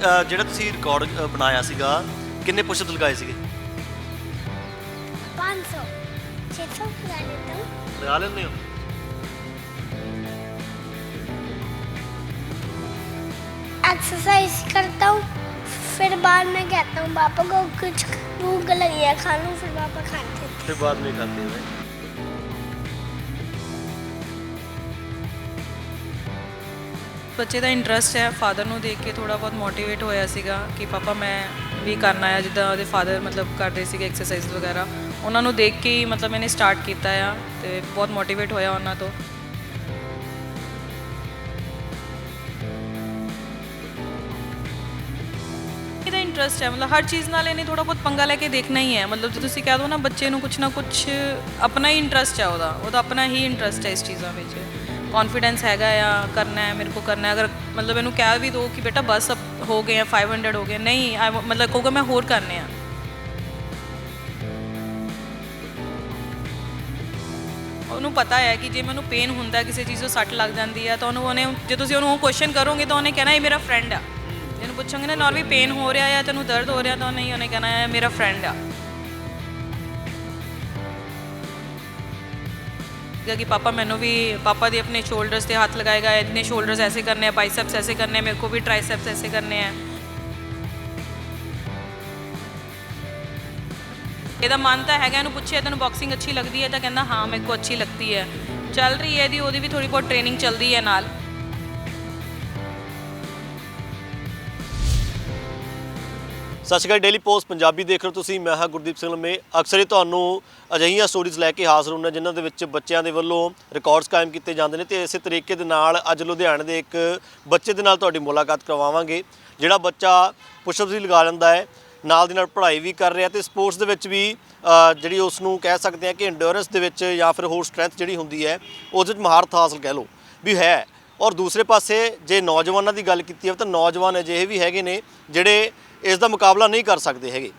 ਅ, ਜਿਹੜਾ ਤੁਸੀਂ ਰਿਕਾਰਡ ਬਣਾਇਆ ਸੀਗਾ ਕਿੰਨੇ ਪੁਸ਼ਅਪ ਲਗਾਏ ਸੀਗੇ 500 600 लगा लेता हूँ ਲਗਾ ਲੈਂਦੇ ਹੋ एक्सरसाइज करता हूँ फिर बाद में कहता हूँ पापा को कुछ भूख लगी है खा लूँ फिर पापा खाते थे ਫਿਰ ਬਾਅਦ ਵਿੱਚ ਖਾਤੇ ਹੋ ਬੱਚੇ ਦਾ ਇੰਟਰਸਟ ਹੈ। ਫਾਦਰ ਨੂੰ ਦੇਖ ਕੇ ਥੋੜਾ ਬਹੁਤ ਮੋਟੀਵੇਟ ਹੋਇਆ ਸੀਗਾ ਕਿ ਪਾਪਾ ਮੈਂ ਵੀ ਕਰਨਾ ਹੈ ਜਿੱਦਾਂ ਉਹਦੇ ਫਾਦਰ ਮਤਲਬ ਕਰਦੇ ਸੀਗੇ ਐਕਸਰਸਾਈਜ਼ ਵਗੈਰਾ। ਉਹਨਾਂ ਨੂੰ ਦੇਖ ਕੇ ਹੀ ਮਤਲਬ ਮੈंने ਸਟਾਰਟ ਕੀਤਾ ਆ ਤੇ ਬਹੁਤ ਮੋਟੀਵੇਟ ਹੋਇਆ ਉਹਨਾਂ ਤੋਂ। ਇਹਦਾ ਇੰਟਰਸਟ ਹੈ, ਮਤਲਬ ਹਰ ਚੀਜ਼ ਨਾਲ ਇਹਨੇ ਥੋੜਾ ਬਹੁਤ ਪੰਗਾ ਲੈ ਕੇ ਦੇਖਣਾ ਹੀ ਹੈ। ਮਤਲਬ ਜੇ ਤੁਸੀਂ ਕਹਿ ਦੋ ਨਾ ਬੱਚੇ ਨੂੰ ਕੁਝ ਨਾ ਕੁਝ ਆਪਣਾ ਹੀ ਇੰਟਰਸਟ ਹੈ ਉਹਦਾ ਉਹਦਾ ਆਪਣਾ ਹੀ ਇੰਟਰਸਟ ਹੈ ਇਸ ਚੀਜ਼ਾਂ ਵਿੱਚ। ਕੌਨਫੀਡੈਂਸ ਹੈਗਾ ਆ, ਕਰਨਾ ਹੈ, ਮੇਰੇ ਕੋ ਕਰਨਾ ਹੈ। ਅਗਰ ਮਤਲਬ ਇਹਨੂੰ ਕਹਿ ਵੀ ਦੋ ਕਿ ਬੇਟਾ ਬਸ ਅਬ ਹੋ ਗਏ ਆ 500 ਹੋ ਗਏ, ਨਹੀਂ, I wa- ਮਤਲਬ ਕਹੂਗਾ ਮੈਂ ਹੋਰ ਕਰਨੇ ਆ। ਉਹਨੂੰ ਪਤਾ ਹੈ ਕਿ ਜੇ ਮੈਨੂੰ ਪੇਨ ਹੁੰਦਾ, ਕਿਸੇ ਚੀਜ਼ ਤੋਂ ਸੱਟ ਲੱਗ ਜਾਂਦੀ ਆ, ਤਾਂ ਉਹਨੂੰ ਉਹਨੇ, ਜੇ ਤੁਸੀਂ ਉਹਨੂੰ ਉਹ ਕੁਐਸਚਨ ਕਰੋਗੇ, ਤਾਂ ਉਹਨੇ ਕਹਿਣਾ, ਇਹ ਮੇਰਾ ਫਰੈਂਡ ਆ। ਜਿਹਨੂੰ ਪੁੱਛੋਗੇ ਨਾ ਨਾਲ ਵੀ ਪੇਨ ਹੋ ਰਿਹਾ ਆ, ਤੈਨੂੰ ਦਰਦ ਹੋ ਰਿਹਾ? ਤਾਂ ਨਹੀਂ ਉਹਨੇ ਕਹਿਣਾ ਹੈ ਮੇਰਾ ਫਰੈਂਡ ਆ। ਸੀਗਾ ਕਿ ਪਾਪਾ ਮੈਨੂੰ ਵੀ ਪਾਪਾ ਦੇ ਆਪਣੇ ਸ਼ੋਲਡਰਸ ਤੇ ਹੱਥ ਲਗਾਏਗਾ ਇਤਨੇ ਸ਼ੋਲਡਰਸ ਐਸੇ ਕਰਨੇ ਆ ਬਾਈਸੈਪਸ ਐਸੇ ਕਰਨੇ ਆ, ਮੇਰੇ ਕੋ ਵੀ ਟ੍ਰਾਈਸੈਪਸ ਐਸੇ ਕਰਨੇ ਆ। ਇਹਦਾ ਮਨ ਤਾਂ ਹੈਗਾ, ਇਹਨੂੰ ਪੁੱਛਿਆ ਤੈਨੂੰ ਬਾਕਸਿੰਗ ਅੱਛੀ ਲੱਗਦੀ ਹੈ ਤਾਂ ਕਹਿੰਦਾ ਹਾਂ, ਮੇਰੇ ਕੋ ਅੱਛੀ ਲੱਗਦੀ ਹੈ। ਚੱਲ ਰਹੀ ਹੈ ਇਹਦੀ, ਉਹਦੀ ਵੀ ਥੋੜੀ ਬਹੁਤ ਟ੍ਰੇਨਿੰਗ ਚੱਲਦੀ ਹੈ ਨਾਲ। ਸਤਿ ਸ਼੍ਰੀ ਅਕਾਲ ਡੇਲੀ ਪੋਸਟ ਪੰਜਾਬੀ ਦੇਖ ਰਹੇ ਹੋ ਤੁਸੀਂ। ਮੈਂ ਹਾਂ ਗੁਰਦੀਪ ਸਿੰਘ ਲੰਮੇ। ਅਕਸਰ ਹੀ ਤੁਹਾਨੂੰ ਅਜਿਹੀਆਂ ਸਟੋਰੀਜ਼ ਲੈ ਕੇ ਹਾਜ਼ਰ ਹੁੰਦਾ ਜਿਨ੍ਹਾਂ ਦੇ ਵਿੱਚ ਬੱਚਿਆਂ ਦੇ ਵੱਲੋਂ ਰਿਕਾਰਡਸ ਕਾਇਮ ਕੀਤੇ ਜਾਂਦੇ ਨੇ। ਤੇ ਇਸੇ ਤਰੀਕੇ ਦੇ ਨਾਲ ਅੱਜ ਲੁਧਿਆਣੇ ਦੇ ਇੱਕ ਬੱਚੇ ਦੇ ਨਾਲ ਤੁਹਾਡੀ ਮੁਲਾਕਾਤ ਕਰਵਾਵਾਂਗੇ, ਜਿਹੜਾ ਬੱਚਾ ਪੁਸ਼ਅਪਸ ਵੀ ਲਗਾ ਲੈਂਦਾ ਹੈ, ਨਾਲ ਦੀ ਨਾਲ ਪੜ੍ਹਾਈ ਵੀ ਕਰ ਰਿਹਾ ਤੇ ਸਪੋਰਟਸ ਦੇ ਵਿੱਚ ਵੀ ਜਿਹੜੀ ਉਸ ਨੂੰ ਕਹਿ ਸਕਦੇ ਹਾਂ ਕਿ ਇੰਡੋਰੈਂਸ ਦੇ ਵਿੱਚ ਜਾਂ ਫਿਰ ਹੋਰ ਸਟਰੈਂਥ ਜਿਹੜੀ ਹੁੰਦੀ ਹੈ, ਉਸ ਵਿੱਚ ਮਹਾਰਤ ਹਾਸਲ ਕਹਿ ਲਓ ਵੀ ਹੈ। ਔਰ ਦੂਸਰੇ ਪਾਸੇ ਜੇ ਨੌਜਵਾਨਾਂ ਦੀ ਗੱਲ ਕੀਤੀ ਜਾਵੇ ਤਾਂ ਨੌਜਵਾਨ ਅਜਿਹੇ ਵੀ ਹੈਗੇ ਨੇ ਜਿਹੜੇ ਇਸ ਦਾ ਮੁਕਾਬਲਾ ਨਹੀਂ ਕਰ ਸਕਦੇ ਹੈਗੇ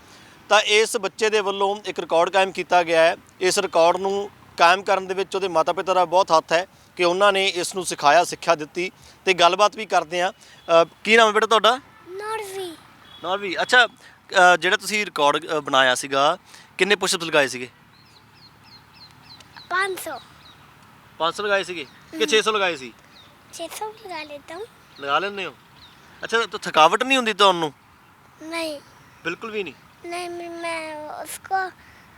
ਤਾਂ ਇਸ ਬੱਚੇ ਦੇ ਵੱਲੋਂ ਇੱਕ ਰਿਕਾਰਡ ਕਾਇਮ ਕੀਤਾ ਗਿਆ ਹੈ ਇਸ ਰਿਕਾਰਡ ਨੂੰ ਕਾਇਮ ਕਰਨ ਦੇ ਵਿੱਚ ਉਹਦੇ ਮਾਤਾ-ਪਿਤਾ ਦਾ ਬਹੁਤ ਹੱਥ ਹੈ ਕਿ ਉਹਨਾਂ ਨੇ ਇਸ ਨੂੰ ਸਿਖਾਇਆ ਸਿੱਖਿਆ ਦਿੱਤੀ ਤੇ ਗੱਲਬਾਤ ਵੀ ਕਰਦੇ ਆ ਕੀ ਨਾਮ ਹੈ ਬੇਟਾ ਤੁਹਾਡਾ नॉर्वी ਨੌਰਵੀ ਅੱਛਾ ਅ, ਜਿਹੜਾ ਤੁਸੀਂ ਰਿਕਾਰਡ ਬਣਾਇਆ ਸੀਗਾ ਕਿੰਨੇ ਪੁਸ਼ਅਪਸ ਲਗਾਏ ਸੀਗੇ 500 500 ਲਗਾਏ ਸੀਗੇ ਕਿ 600 ਲਗਾਏ ਸੀ 600 लगा लेता हूँ ਲਗਾ ਲੈਂਦੇ ਹੋ ਅੱਛਾ ਤਾਂ ਥਕਾਵਟ ਨਹੀਂ ਹੁੰਦੀ ਤੁਹਾਨੂੰ नहीं। बिल्कुल भी नहीं। नहीं मैं उसको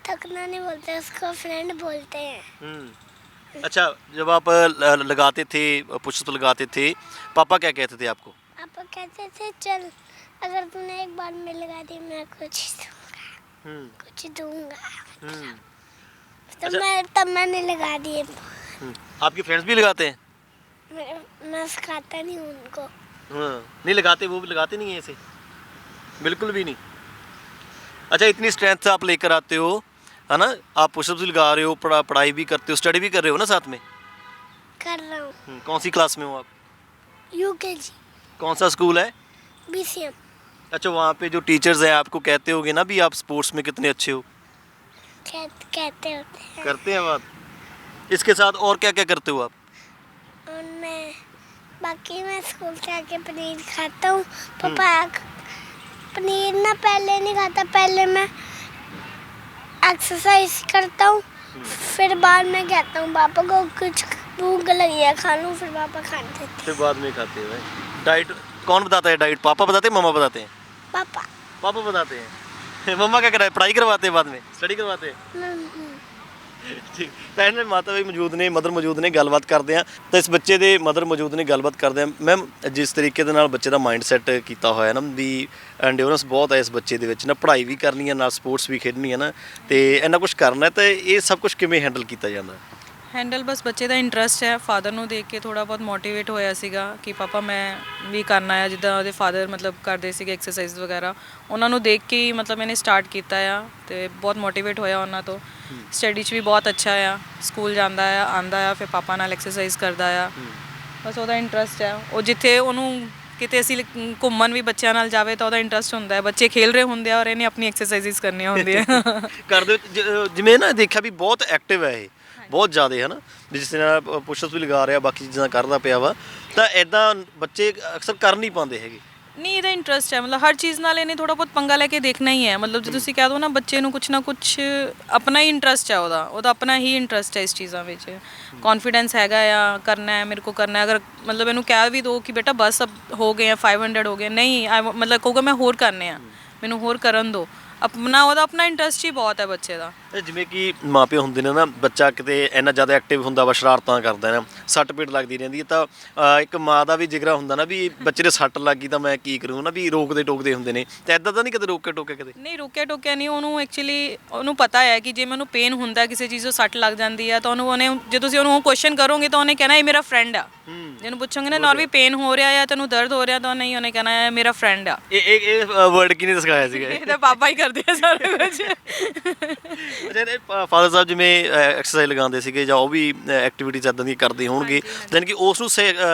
थकना नहीं बोलते उसको फ्रेंड बोलते हैं। हम्म। अच्छा जब आप लगाते थे पुशअप लगाते थे पापा क्या कहते थे आपको? पापा कहते थे चल अगर तूने एक बार में लगा दी मैं कुछ दूँगा। हम्म। कुछ दूँगा। हम्म। तो अच्छा, मैं तब मैंने लगा दिए आपके फ्रेंड्स भी लगाते हैं? मैं सिखाता नहीं उनको। हाँ। नहीं लगाते वो भी लगाते नहीं है ऐसे? बिल्कुल भी नहीं। अच्छा इतनी स्ट्रेंथ आप लेकर आते हो है ना? आप पुशअप्स भी लगा रहे हो पढ़ा पढ़ाई भी करते हो स्टडी भी कर रहे हो ना साथ में? कर रहा हूँ। हम्म, कौन सी क्लास में हो आप? यू के जी कौन सा स्कूल है? बी सी एम अच्छा वहाँ पे जो टीचर्स हैं आपको कहते होगे ना भी आप स्पोर्ट्स में कितने अच्छे हो? कहते होते हैं। करते हैं बात। इसके साथ और क्या क्या करते हो आप? और मैं बाकी मैं स्कूल से आके पनीर खाता हूँ पापा पनीर ना पहले नहीं खाता पहले मैं एक्सरसाइज करता हूँ फिर बाद में कहता हूँ पापा को कुछ भूख लगी है खा लूँ फिर पापा खाते थे फिर बाद में खाते हैं डाइट कौन बताता है डाइट पापा बताते हैं मम्मा बताते हैं पापा पापा बताते हैं मम्मा क्या कराए पढ़ाई करवाते हैं बाद में स्टडी करवाते हैं हम्म, ਠੀਕ ਤਾਂ ਇਹਨਾਂ ਦੇ ਮਾਤਾ ਵੀ ਮੌਜੂਦ ਨੇ, ਮਦਰ ਮੌਜੂਦ ਨੇ, ਗੱਲਬਾਤ ਕਰਦੇ ਆ ਤਾਂ ਇਸ ਬੱਚੇ ਦੇ ਮਦਰ ਮੌਜੂਦ ਨੇ, ਗੱਲਬਾਤ ਕਰਦੇ ਆ ਮੈਮ ਜਿਸ ਤਰੀਕੇ ਦੇ ਨਾਲ ਬੱਚੇ ਦਾ ਮਾਈਂਡ ਸੈਟ ਕੀਤਾ ਹੋਇਆ ਨਾ ਵੀ ਐਂਡਿਓਰੈਂਸ ਬਹੁਤ ਹੈ ਇਸ ਬੱਚੇ ਦੇ ਵਿੱਚ ਨਾ। ਪੜ੍ਹਾਈ ਵੀ ਕਰਨੀ ਹੈ, ਨਾਲ ਸਪੋਰਟਸ ਵੀ ਖੇਡਣੀ ਹੈ ਨਾ। ਤੇ ਇੰਨਾ ਕੁਝ ਕਰਨਾ ਹੈ, ਤਾਂ ਇਹ ਸਭ ਕੁਝ ਕਿਵੇਂ ਹੈਂਡਲ ਕੀਤਾ ਜਾਂਦਾ ਹੈਂਡਲ ਬਸ ਬੱਚੇ ਦਾ ਇੰਟਰਸਟ ਹੈ। ਫਾਦਰ ਨੂੰ ਦੇਖ ਕੇ ਥੋੜਾ ਬਹੁਤ ਮੋਟੀਵੇਟ ਹੋਇਆ ਸੀਗਾ ਕਿ, ਪਾਪਾ, ਮੈਂ ਵੀ ਕਰਨਾ ਹੈ ਜਿੱਦਾਂ ਉਹਦੇ ਫਾਦਰ ਮਤਲਬ ਕਰਦੇ ਸੀਗੇ ਐਕਸਰਸਾਈਜ਼ ਵਗੈਰਾ। ਉਹਨਾਂ ਨੂੰ ਦੇਖ ਕੇ ਹੀ ਮਤਲਬ ਮੈंने ਸਟਾਰਟ ਕੀਤਾ ਆ ਤੇ ਬਹੁਤ ਮੋਟੀਵੇਟ ਹੋਇਆ ਉਹਨਾਂ ਤੋਂ। ਸਟੱਡੀ 'ਚ ਵੀ ਬਹੁਤ ਅੱਛਾ ਆ ਸਕੂਲ ਜਾਂਦਾ ਆ ਆਂਦਾ ਆ ਫਿਰ ਪਾਪਾ ਨਾਲ ਐਕਸਰਸਾਈਜ਼ ਕਰਦਾ ਆ। ਬਸ ਉਹਦਾ ਇੰਟਰਸਟ ਹੈ ਉਹ ਜਿੱਥੇ ਉਹਨੂੰ ਕਿਤੇ ਅਸੀਂ ਘੁੰਮਣ ਵੀ ਬੱਚਿਆਂ ਨਾਲ ਜਾਵੇ ਤਾਂ ਉਹਦਾ ਇੰਟਰਸਟ ਹੁੰਦਾ ਹੈ ਬੱਚੇ ਖੇਲ ਰਹੇ ਹੁੰਦੇ ਆ ਔਰ ਇਹਨੇ ਆਪਣੀ ਐਕਸਰਸਾਈਜ਼ਸ ਕਰਨੀਆਂ ਹੁੰਦੀਆਂ ਘਰ ਦੇ ਵਿੱਚ ਜ- ਜਿਵੇਂ ਨਾ ਦੇਖਿਆ ਵੀ ਬਹੁਤ ਐਕਟਿਵ ਹੈ ਇਹ। ਬਹੁਤ ਜ਼ਿਆਦਾ ਹੈ ਨਾ ਜਿਸ ਨਾਲ ਪੁਸ਼ਅਪਸ ਵੀ ਲਗਾ ਰਿਹਾ ਬਾਕੀ ਚੀਜ਼ਾਂ ਕਰਦਾ ਪਿਆ ਵਾ। ਤਾਂ ਐਦਾਂ ਬੱਚੇ ਅਕਸਰ ਕਰ ਨਹੀਂ ਪਾਉਂਦੇ ਹੈਗੇ। ਨਹੀਂ ਇਹਦਾ ਇੰਟਰਸਟ ਹੈ ਮਤਲਬ ਹਰ ਚੀਜ਼ ਨਾਲ ਇਹਨੇ ਥੋੜਾ ਬਹੁਤ ਪੰਗਾ ਲੈ ਕੇ ਦੇਖਣਾ ਹੀ ਹੈ। ਮਤਲਬ ਜੇ ਤੁਸੀਂ ਕਹਿ ਦੋ ਨਾ ਬੱਚੇ ਨੂੰ ਕੁਛ ਨਾ ਕੁਛ ਆਪਣਾ ਹੀ ਇੰਟਰਸਟ ਹੈ ਉਹਦਾ ਉਹਦਾ ਆਪਣਾ ਹੀ ਇੰਟਰਸਟ ਹੈ ਇਸ ਚੀਜ਼ਾਂ ਵਿੱਚ। ਕੌਨਫੀਡੈਂਸ ਹੈਗਾ ਆ ਕਰਨਾ ਹੈ ਮੇਰੇ ਕੋ ਕਰਨਾ ਹੈ। ਅਗਰ ਮਤਲਬ ਇਹਨੂੰ ਕਹਿ ਵੀ ਦੋ ਕਿ ਬੇਟਾ ਬਸ ਅਬ ਹੋ ਗਏ ਆ 500 ਹੋ ਗਏ ਨਹੀਂ I ਮਤਲਬ ਕਹੂਗਾ ਮੈਂ ਹੋਰ ਕਰਨੇ ਆ ਮੈਨੂੰ ਹੋਰ ਕਰਨ ਦੋ। ਆਪਣਾ ਉਹਦਾ ਆਪਣਾ ਇੰਟਰਸਟ ਹੀ ਬਹੁਤ ਹੈ ਬੱਚੇ ਦਾ। ਜਿਵੇਂ ਕਿ ਮਾਪੇ ਹੁੰਦੇ ਨੇ ਨਾ ਬੱਚਾ ਕਿਤੇ ਇੰਨਾ ਜ਼ਿਆਦਾ ਐਕਟਿਵ ਹੁੰਦਾ ਵਾ ਸ਼ਰਾਰਤਾਂ ਕਰਦਾ ਨਾ ਸੱਟ ਪੀੜ ਲੱਗਦੀ ਰਹਿੰਦੀ ਹੈ ਤਾਂ ਇੱਕ ਮਾਂ ਦਾ ਵੀ ਜਿਗਰਾ ਹੁੰਦਾ ਨਾ ਵੀ ਬੱਚੇ ਦੇ ਸੱਟ ਲੱਗ ਤਾਂ ਮੈਂ ਕੀ ਕਰੂੰ ਨਾ ਵੀ ਰੋਕਦੇ ਟੋਕਦੇ ਹੁੰਦੇ ਨੇ। ਤੇ ਐਦਾਂ ਤਾਂ ਨਹੀਂ ਕਦੇ ਰੋਕੇ ਟੋਕੇ ਕਦੇ? ਨਹੀਂ ਰੁਕਿਆ ਟੋਕਿਆ ਨਹੀਂ ਉਹਨੂੰ ਐਕਚੁਅਲੀ ਉਹਨੂੰ ਪਤਾ ਹੈ ਕਿ ਜੇ ਮੈਨੂੰ ਪੇਨ ਹੁੰਦਾ ਕਿਸੇ ਚੀਜ਼ ਤੋਂ ਸੱਟ ਲੱਗ ਜਾਂਦੀ ਹੈ ਤਾਂ ਉਹਨੂੰ ਉਹਨੇ ਜੇ ਤੁਸੀਂ ਉਹਨੂੰ ਕੁਐਸਚਨ ਕਰੋਗੇ ਤਾਂ ਉਹਨੇ ਕਹਿਣਾ ਇਹ ਮੇਰਾ ਫਰੈਂਡ ਆ। ਜਿਹਨੂੰ ਪੁੱਛੋਗੇ ਨਾ ਨੌਰਮੀ ਪੇਨ ਹੋ ਰਿਹਾ ਹੈ ਤੈਨੂੰ ਦਰਦ ਹੋ ਰਿਹਾ? ਤਾਂ ਨਹੀਂ ਉਹਨੇ ਕਹਿਣਾ ਇਹ ਮੇਰਾ ਫਰੈਂਡ ਆ। ਇਹ ਇਹ ਇਹ ਵਰਡ ਕਿਹਨੇ ਸਿਖਾਇਆ ਸੀਗਾ? ਇਹ? ਇਹ ਤਾਂ ਪਾਪਾ ਹੀ ਕਰਦੇ ਆ ਸਾਰਾ ਕੁਝ। ਜਿਹੜੇ ਫਾਦਰ ਸਾਹਿਬ ਜਿਵੇਂ ਐਕਸਰਸਾਈਜ਼ ਲਗਾਉਂਦੇ ਸੀਗੇ ਜਾਂ ਉਹ ਵੀ ਐਕਟੀਵਿਟੀਜ਼ ਇਦਾਂ ਦੀਆਂ ਕਰਦੇ ਹੋਣਗੇ ਯਾਨੀ ਕਿ ਉਸ ਨੂੰ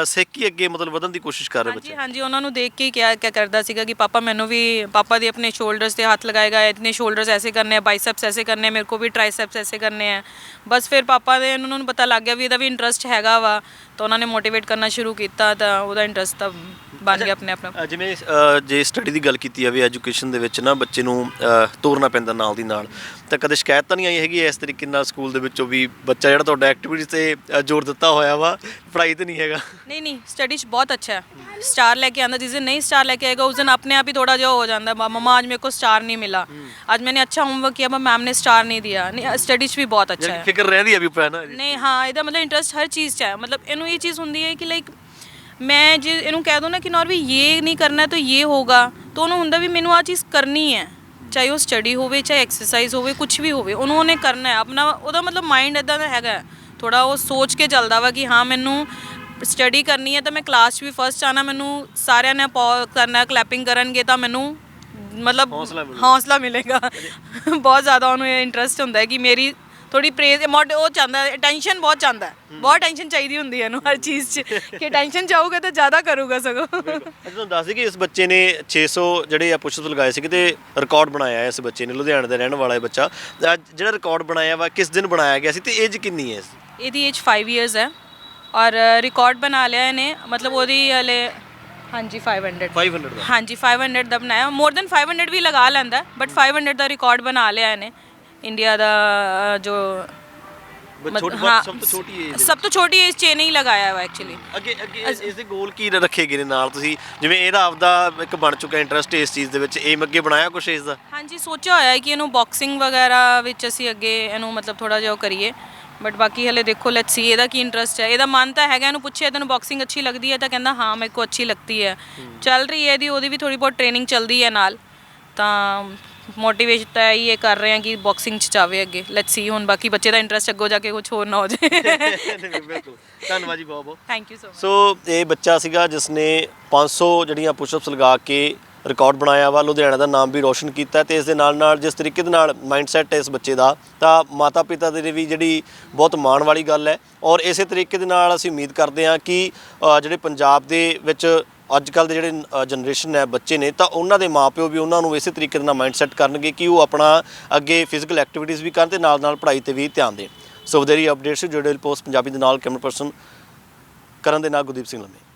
ਸਿੱਖ ਕੇ ਅੱਗੇ ਮਤਲਬ ਵਧਣ ਦੀ ਕੋਸ਼ਿਸ਼ ਕਰ ਰਹੇ ਬੱਚੇ। ਹਾਂਜੀ ਉਹਨਾਂ ਨੂੰ ਦੇਖ ਕੇ ਕਿਆ ਕਿਆ ਕਰਦਾ ਸੀਗਾ ਕਿ ਪਾਪਾ ਮੈਨੂੰ ਵੀ ਪਾਪਾ ਦੇ ਆਪਣੇ ਸ਼ੋਲਡਰਸ ਤੇ ਹੱਥ ਲਗਾਏਗਾ ਇਤਨੇ ਸ਼ੋਲਡਰਸ ਐਸੇ ਕਰਨੇ ਆ ਬਾਈਸੈਪਸ ਐਸੇ ਕਰਨੇ ਆ ਮੇਰੇ ਕੋ ਵੀ ਟ੍ਰਾਈਸੈਪਸ ਐਸੇ ਕਰਨੇ ਆ। ਬਸ ਫਿਰ ਪਾਪਾ ਦੇ ਉਹਨਾਂ ਨੂੰ ਪਤਾ ਲੱਗ ਗਿਆ ਵੀ ਇਹਦਾ ਵੀ ਇੰਟਰਸਟ ਹੈਗਾ ਵਾ ਤਾਂ ਉਹਨਾਂ ਨੇ ਮੋਟੀਵੇਟ ਕਰਨਾ ਸ਼ੁਰੂ ਕੀਤਾ ਤਾਂ ਉਹਦਾ ਇੰਟਰਸਟ ਤਾਂ ਬਣ ਗਿਆ ਆਪਣੇ ਆਪ ਅਹ ਜਿਵੇਂ ਜੇ ਸਟੱਡੀ ਦੀ ਗੱਲ ਕੀਤੀ ਜਾਵੇ ਐਜੂਕੇਸ਼ਨ ਦੇ ਵਿੱਚ ਨਾ ਬੱਚੇ ਨੂੰ ਤੋਰਨਾ ਪੈਂਦਾ ਨਾਲ ਦੀ ਨਾਲ ਤਾਂ ਕਦੇ ਸ਼ਿਕਾਇਤ ਤਾਂ ਨਹੀਂ ਆਈ ਹੈਗੀ ਇਸ ਤਰੀਕੇ ਨਾਲ ਸਕੂਲ ਦੇ ਵਿੱਚੋਂ ਵੀ ਬੱਚਾ ਜਿਹੜਾ ਤੁਹਾਡਾ ਐਕਟੀਵਿਟੀਜ਼ ਤੇ ਅਹ, ਜ਼ੋਰ ਦਿੱਤਾ ਹੋਇਆ ਵਾ ਪੜ੍ਹਾਈ ਤੇ ਨਹੀਂ ਹੈਗਾ ਨਹੀਂ ਨਹੀਂ ਸਟੱਡੀ 'ਚ ਬਹੁਤ ਅੱਛਾ ਹੈ ਸਟਾਰ ਲੈ ਕੇ ਆਂਦਾ ਜਿਸ ਦਿਨ ਨਹੀਂ ਸਟਾਰ ਲੈ ਕੇ ਆਏਗਾ ਉਸ ਦਿਨ ਆਪਣੇ ਆਪ ਹੀ ਥੋੜਾ ਜਿਹਾ ਹੋ ਜਾਂਦਾ ਹੈ, ਮਮਾ ਅੱਜ ਮੇਰੇ को स्टार नहीं मिला आज मैंने अच्छा होमवर्क किया पर मैम ने स्टार नहीं दिया नहीं स्टडी 'ਚ ਵੀ ਬਹੁਤ ਅੱਛਾ ਯਾਨੀ ਹੈ ਫਿਕਰ ਰਹਿੰਦੀ ਆ ਵੀ ਪਿਆ ਨਾ ਨਹੀਂ ਹਾਂ ਇਹਦਾ ਮਤਲਬ ਇੰਟਰਸਟ ਹਰ ਚੀਜ਼ 'ਚ ਹੈ ਮਤਲਬ ਇਹਨੂੰ ਇਹ ਚੀਜ਼ ਹੁੰਦੀ ਹੈ ਕਿ ਲਾਈਕ ਮੈਂ ਜੇ ਇਹਨੂੰ ਕਹਿ ਦੋ ਨਾ ਕਿ ਨੌਰ ਵੀ ਇਹ ਨਹੀਂ ਕਰਨਾ ਤਾਂ ਇਹ ਹੋਗਾ ਤਾਂ ਉਹਨੂੰ ਹੁੰਦਾ ਵੀ ਮੈਨੂੰ ਆ ਚੀਜ਼ ਕਰਨੀ ਹੈ ਚਾਹੇ ਉਹ ਸਟੱਡੀ ਹੋਵੇ ਚਾਹੇ ਐਕਸਰਸਾਈਜ਼ ਹੋਵੇ ਕੁਝ ਵੀ ਹੋਵੇ ਉਹਨੂੰ ਉਹਨੇ ਕਰਨਾ ਹੈ। ਆਪਣਾ ਉਹਦਾ ਮਤਲਬ ਮਾਈਂਡ ਇਦਾਂ ਦਾ ਹੈਗਾ ਥੋੜਾ ਉਹ ਸੋਚ ਕੇ ਚੱਲਦਾ ਵਾ ਕਿ ਹਾਂ ਮੈਨੂੰ ਸਟੱਡੀ ਕਰਨੀ ਹੈ ਤਾਂ ਮੈਂ ਕਲਾਸ 'ਚ ਵੀ ਫਸਟ ਆਣਾ ਮੈਨੂੰ ਸਾਰਿਆਂ ਨੇ ਪੌ ਕਰਨਾ ਕਲੈਪਿੰਗ ਕਰਨਗੇ ਤਾਂ ਮੈਨੂੰ ਮਤਲਬ ਹੌਸਲਾ ਮਿਲੇਗਾ। ਹੌਸਲਾ ਮਿਲੇਗਾ। ਬਹੁਤ ਜ਼ਿਆਦਾ ਉਹਨੂੰ ਇਹ ਇੰਟਰਸਟ ਹੁੰਦਾ ਹੈ ਕਿ ਮੇਰੀ ਥੋੜੀ ਪ੍ਰੇਜ਼ ਮੋਡ ਉਹ ਚਾਹੁੰਦਾ ਟੈਨਸ਼ਨ ਬਹੁਤ ਚਾਹੁੰਦਾ ਹੈ। ਬਹੁਤ ਟੈਨਸ਼ਨ ਚਾਹੀਦੀ ਹੁੰਦੀ ਹੈ ਇਹਨੂੰ ਹਰ ਚੀਜ਼ 'ਚ। ਕਿ ਟੈਨਸ਼ਨ ਚਾਹੂਗਾ ਤਾਂ ਜ਼ਿਆਦਾ ਕਰੂਗਾ ਸਗੋਂ। ਅੱਜ ਤੁਹਾਨੂੰ ਦੱਸ ਦਈਏ ਕਿ ਇਸ ਬੱਚੇ ਨੇ 600 ਜਿਹੜੇ ਆ ਪੁਸ਼ਅਪਸ ਲਗਾਏ ਸੀਗੇ ਤੇ ਰਿਕਾਰਡ ਬਣਾਇਆ ਹੈ ਇਸ ਬੱਚੇ ਨੇ ਲੁਧਿਆਣੇ ਦਾ ਰਹਿਣ ਵਾਲਾ ਹੈ ਬੱਚਾ। ਅੱਜ ਜਿਹੜਾ ਰਿਕਾਰਡ ਬਣਾਇਆ ਵਾ ਕਿਸ ਦਿਨ ਬਣਾਇਆ ਗਿਆ ਸੀ ਤੇ ਏਜ ਕਿੰਨੀ ਹੈ ਇਹਦੀ ਏਜ 5 ਇਅਰਸ ਹੈ। ਔਰ ਰਿਕਾਰਡ ਬਣਾ ਲਿਆ ਇਹਨੇ ਮਤਲਬ ਉਹਦੀ ਹਲੇ ਹਾਂਜੀ 500 500 ਦਾ? ਹਾਂਜੀ 500 ਦਾ ਬਣਾਇਆ। ਮੋਰ ਦੈਨ 500 ਵੀ ਲਗਾ ਲੈਂਦਾ ਬਟ 500 ਦਾ ਰਿਕਾਰਡ ਬਣਾ ਲਿਆ ਇਹਨੇ। ਇੰਡੀਆ ਦਾ ਜੋ ਬਸ ਛੋਟੀ ਹਾਂ, ਸਭ ਤੋਂ ਛੋਟੀ ਏਜ ਸਭ ਤੋਂ ਛੋਟੀ ਏਜ 'ਚ ਇਹ ਨਹੀਂ ਲਗਾਇਆ ਵਾ ਐਕਚੁਅਲੀ ਅੱਗੇ ਅੱਗੇ ਇਸ ਇਸ ਦੇ ਗੋਲ ਕੀ ਰੱਖੇ ਗਏ ਨੇ ਨਾਲ? ਤੁਸੀਂ ਜਿਵੇਂ ਇਹਦਾ ਆਪਦਾ ਇੱਕ ਬਣ ਚੁੱਕਾ ਇੰਟਰਸਟ ਇਸ ਚੀਜ਼ ਦੇ ਵਿੱਚ। ਏਮ ਅੱਗੇ ਬਣਾਇਆ ਕੁਛ ਇਸ ਦਾ? ਹਾਂਜੀ ਸੋਚਿਆ ਹੋਇਆ ਹੈ ਕਿ ਇਹਨੂੰ ਬਾਕਸਿੰਗ ਵਗੈਰਾ ਵਿੱਚ ਅਸੀਂ ਅੱਗੇ ਇਹਨੂੰ ਮਤਲਬ ਥੋੜਾ ਜਿਹਾ ਉਹ ਕਰੀਏ। ਬਟ ਬਾਕੀ ਹਲੇ ਦੇਖੋ ਲੈਟਸ ਸੀ ਇਹਦਾ ਕੀ ਇੰਟਰਸਟ ਹੈ। ਇਹਦਾ ਮਨ ਤਾਂ ਹੈਗਾ ਇਹਨੂੰ ਪੁੱਛਿਆ ਤੈਨੂੰ ਬਾਕਸਿੰਗ ਅੱਛੀ ਲੱਗਦੀ ਹੈ? ਤਾਂ ਕਹਿੰਦਾ ਹਾਂ ਮੇਰੇ ਕੋ ਅੱਛੀ ਲੱਗਦੀ ਹੈ। ਚੱਲ ਰਹੀ ਹੈ ਇਹਦੀ ਉਹਦੀ ਵੀ ਥੋੜੀ ਬਹੁਤ ਟ੍ਰੇਨਿੰਗ ਚੱਲਦੀ ਹੈ ਨਾਲ। ਤਾਂ ਮੋਟੀਵੇਸ਼ਨ ਤਾਂ ਇਹ ਕਰ ਰਹੇ ਹਾਂ ਕਿ ਬਾਕਸਿੰਗ 'ਚ ਜਾਵੇ ਅੱਗੇ। ਲੈਟਸ ਸੀ ਹੁਣ ਬਾਕੀ ਬੱਚੇ ਦਾ ਇੰਟਰਸਟ ਅੱਗੋ ਜਾ ਕੇ ਕੁਝ ਹੋਰ ਨਾ ਹੋ ਜਾਏ। ਬਿਲਕੁਲ। ਧੰਨਵਾਦ ਜੀ ਬਹੁਤ ਬਹੁਤ। Thank you so much so ਇਹ ਬੱਚਾ ਸੀਗਾ ਜਿਸ ਨੇ 500 ਜਿਹੜੀਆਂ ਪੁਸ਼ਅਪਸ ਲਗਾ ਕੇ ਰਿਕਾਰਡ ਬਣਾਇਆ ਵਾ ਲੁਧਿਆਣਾ ਦਾ ਨਾਮ ਵੀ ਰੋਸ਼ਨ ਕੀਤਾ ਤੇ ਇਸ ਦੇ ਨਾਲ ਨਾਲ ਜਿਸ ਤਰੀਕੇ ਦੇ ਨਾਲ ਮਾਈਂਡਸੈਟ ਹੈ ਇਸ ਬੱਚੇ ਦਾ ਤਾਂ ਮਾਤਾ ਪਿਤਾ ਦੇ ਲਈ ਵੀ ਜਿਹੜੀ ਬਹੁਤ ਮਾਣ ਵਾਲੀ ਗੱਲ ਹੈ। ਔਰ ਇਸੇ ਤਰੀਕੇ ਦੇ ਨਾਲ ਅਸੀਂ ਉਮੀਦ ਕਰਦੇ ਹਾਂ ਕਿ ਅ, ਜਿਹੜੇ ਪੰਜਾਬ ਦੇ ਵਿੱਚ ਅੱਜ ਕੱਲ ਦੇ ਜਿਹੜੇ ਜਨਰੇਸ਼ਨ ਹੈ, ਬੱਚੇ ਨੇ, ਤਾਂ ਉਹਨਾਂ ਦੇ ਮਾਪਿਓ ਵੀ ਉਹਨਾਂ ਨੂੰ ਇਸੇ ਤਰੀਕੇ ਦੇ ਨਾਲ ਮਾਈਂਡਸੈਟ ਕਰਨਗੇ ਕਿ ਉਹ ਆਪਣਾ ਅੱਗੇ ਫਿਜ਼ੀਕਲ ਐਕਟੀਵਿਟੀਜ਼ ਵੀ ਕਰਨ ਤੇ ਨਾਲ ਨਾਲ ਪੜ੍ਹਾਈ ਤੇ ਵੀ ਧਿਆਨ ਦੇਣ। ਸੋ ਵਧੇਰੀ ਅਪਡੇਟਸ ਜੁੜੇ ਪੋਸਟ ਪੰਜਾਬੀ ਦੇ ਨਾਲ ਕੈਮਰਾ ਪਰਸਨ ਕਰਨ ਦੇ ਨਾਲ ਗੁਰਦੀਪ ਸਿੰਘ ਲੰਮੇ।